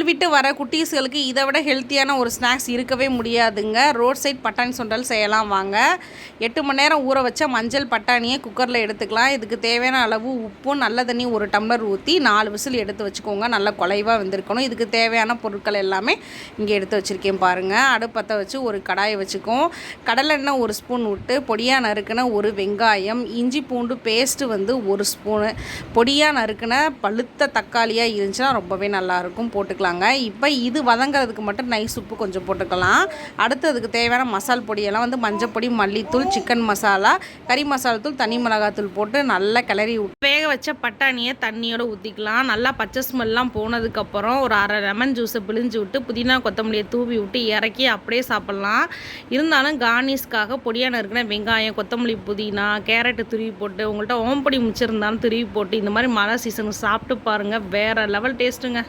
School விட்டு வர குட்டீஸ்களுக்கு இதை விட ஹெல்த்தியான ஒரு ஸ்நாக்ஸ் இருக்கவே முடியாதுங்க. ரோட் சைட் பட்டாணி சுண்டல் செய்யலாம் வாங்க. எட்டு மணி நேரம் ஊற வச்ச மஞ்சள் பட்டாணியை குக்கரில் எடுத்துக்கலாம். இதுக்கு தேவையான அளவு உப்பும் நல்ல தண்ணி ஒரு டம்ளர் ஊற்றி நாலு விசில் எடுத்து வச்சுக்கோங்க. நல்லா குலைவாக வந்திருக்கணும். இதுக்கு தேவையான பொருட்கள் எல்லாமே இங்கே எடுத்து வச்சுருக்கேன் பாருங்கள் அடுப்பத்தை வச்சு ஒரு கடாயை வச்சுக்கோம் கடலெண்ணெய் ஒரு ஸ்பூன் விட்டு பொடியாக நறுக்கின ஒரு வெங்காயம் இஞ்சி பூண்டு பேஸ்ட்டு வந்து ஒரு ஸ்பூனு பொடியாக நறுக்கின பழுத்த தக்காளியாக இருந்துச்சுன்னா ரொம்பவே நல்லாயிருக்கும் போட்டுக்கலாம். போட்டுக்கலாங்க. இப்போ இது வதங்கிறதுக்கு மட்டும் நைஸ் உப்பு கொஞ்சம் போட்டுக்கலாம். அடுத்து அதுக்கு தேவையான மசால் பொடியெல்லாம் வந்து மஞ்சப்பொடி மல்லித்தூள் சிக்கன் மசாலா கறி மசாலா தூள் தனி மிளகாத்தூள் போட்டு நல்லா கிளறி விட்டு வேக வச்ச பட்டாணியை தண்ணியோட ஊற்றிக்கலாம் நல்லா பச்சை ஸ்மெல்லாம் போனதுக்கப்புறம் ஒரு அரை லெமன் ஜூஸை பிழிஞ்சு விட்டு புதினா கொத்தமல்லியை தூவி விட்டு இறக்கி அப்படியே சாப்பிட்லாம். இருந்தாலும் கார்னிஷ்காக பொடியான இருக்கிற வெங்காயம் கொத்தமல்லி புதினா கேரட்டு துருவி போட்டு உங்கள்கிட்ட ஓம்பொடி முச்சிருந்தாலும் துருவி போட்டு இந்த மாதிரி மழை சீசனுக்கு சாப்பிட்டு பாருங்கள் வேறு லெவல் டேஸ்ட்டுங்க